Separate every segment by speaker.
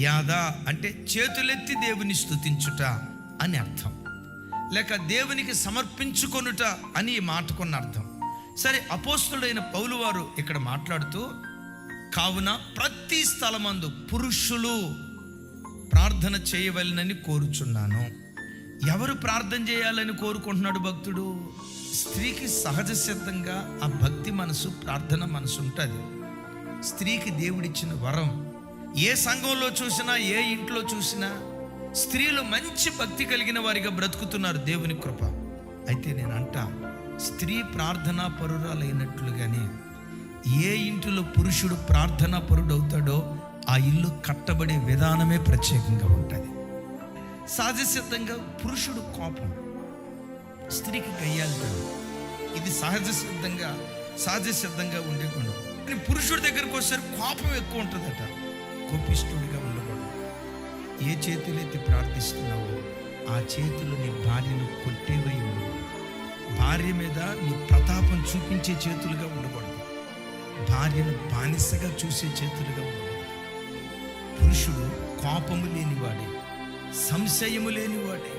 Speaker 1: యాదా అంటే చేతులెత్తి దేవుని స్తుతించుట అని అర్థం. లేక దేవునికి సమర్పించుకొనుట అని ఈ మాటకున్న అర్థం. సరే అపోస్తుడైన పౌలు వారు ఇక్కడ మాట్లాడుతూ కావున ప్రతి స్థలమందు పురుషులు ప్రార్థన చేయవలనని కోరుచున్నాను. ఎవరు ప్రార్థన చేయాలని కోరుకుంటున్నాడు భక్తుడు? స్త్రీకి సహజ సిద్ధంగా ఆ భక్తి మనసు ప్రార్థన మనసు ఉంటుంది. స్త్రీకి దేవుడిచ్చిన వరం ఏ సంఘంలో చూసినా ఏ ఇంట్లో చూసినా స్త్రీలు మంచి భక్తి కలిగిన వారిగా బ్రతుకుతున్నారు దేవుని కృప. అయితే నేను అంటా స్త్రీ ప్రార్థనా పరురాలైనట్లుగానే ఏ ఇంటిలో పురుషుడు ప్రార్థనా పరుడవుతాడో ఆ ఇల్లు కట్టబడే విధానమే ప్రత్యేకంగా ఉంటుంది. సహజసిద్ధంగా పురుషుడు కోపం స్త్రీకి కయ్యాలి ఇది సహజ సిద్ధంగా సహజ సిద్ధంగా ఉండే గుణం. కానీ పురుషుడి దగ్గరకు వచ్చేసరికి కోపం ఎక్కువ ఉంటుందట. కోపిష్ఠుడిగా ఉండకూడదు. ఏ చేతులైతే ప్రార్థిస్తున్నావో ఆ చేతులు నీ భార్యను కొట్టేవై ఉండకూడదు. భార్య మీద నీ ప్రతాపం చూపించే చేతులుగా ఉండకూడదు. భార్యను బానిసగా చూసే చేతులుగా ఉండకూడదు. పురుషుడు కోపము లేనివాడే సంశయము లేనివాడే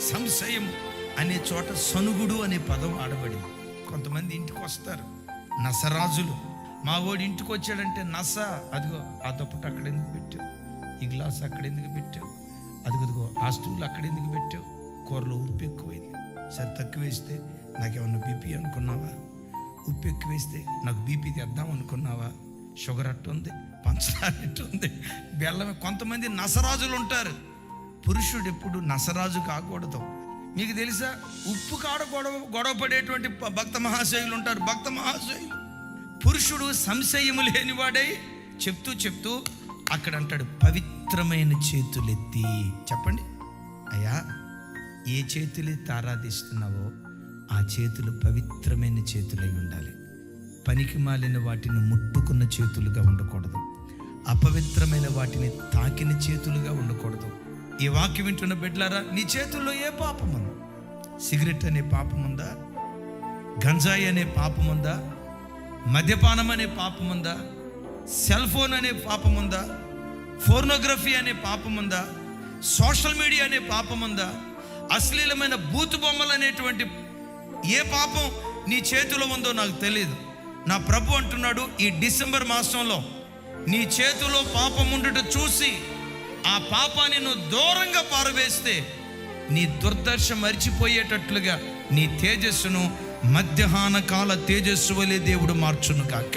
Speaker 1: సంశయం అనే చోట సనుగుడు అనే పదం ఆడబడింది. కొంతమంది ఇంటికి వస్తారు నసరాజులు. మా వాడు ఇంటికి వచ్చాడంటే నస అదిగో ఆ దుప్పటి అక్కడ ఎందుకు పెట్టావు? ఈ గ్లాస్ అక్కడ ఎందుకు పెట్టావు? అదిగదిగో ఆ స్టూల్ అక్కడ ఎందుకు పెట్టావు? కూరలో ఉప్పు ఎక్కువైంది. సరే తక్కువ వేస్తే నాకేమన్నా బీపీ అనుకున్నావా? ఉప్పు ఎక్కువ వేస్తే నాకు బీపీ తెద్దాం అనుకున్నావా? షుగర్ అట్టుంది పంచదార ఉంది బెల్లం కొంతమంది నసరాజులు ఉంటారు. పురుషుడు ఎప్పుడు నసరాజు కాకూడదు. మీకు తెలుసా? ఉప్పు కాడ గొడవ గొడవ పడేటువంటి భక్త మహాశయులు ఉంటారు. భక్త మహాశయులు పురుషుడు సంశయము లేనివాడై చెప్తూ చెప్తూ అక్కడ అంటాడు పవిత్రమైన చేతులెత్తి. చెప్పండి. అయ్యా ఏ చేతులెత్తి ఆరాధిస్తున్నావో ఆ చేతులు పవిత్రమైన చేతులై ఉండాలి. పనికి మాలిన వాటిని ముట్టుకున్న చేతులుగా ఉండకూడదు. అపవిత్రమైన వాటిని తాకిన చేతులుగా ఉండకూడదు. ఈ వాక్యం వింటున్న బిడ్డలారా నీ చేతుల్లో ఏ పాపం ఉంది సిగరెట్ అనే పాపం ఉందా గంజాయి అనే పాపం ఉందా మద్యపానం అనే పాపం ఉందా సెల్ ఫోన్ అనే పాపం ఉందా ఫోర్నోగ్రఫీ అనే పాపం ఉందా సోషల్ మీడియా అనే పాపం ఉందా అశ్లీలమైన బూతు బొమ్మలు అనేటువంటి ఏ పాపం నీ చేతిలో ఉందో నాకు తెలియదు నా ప్రభు అంటున్నాడు ఈ డిసెంబర్ మాసంలో నీ చేతిలో పాపం ఉండుట చూసి ఆ పాపాన్ని నువ్వు దూరంగా పారవేస్తే నీ దుర్దర్శ మరిచిపోయేటట్లుగా నీ తేజస్సును మధ్యాహ్న కాల తేజస్సు వలె దేవుడు మార్చును కాక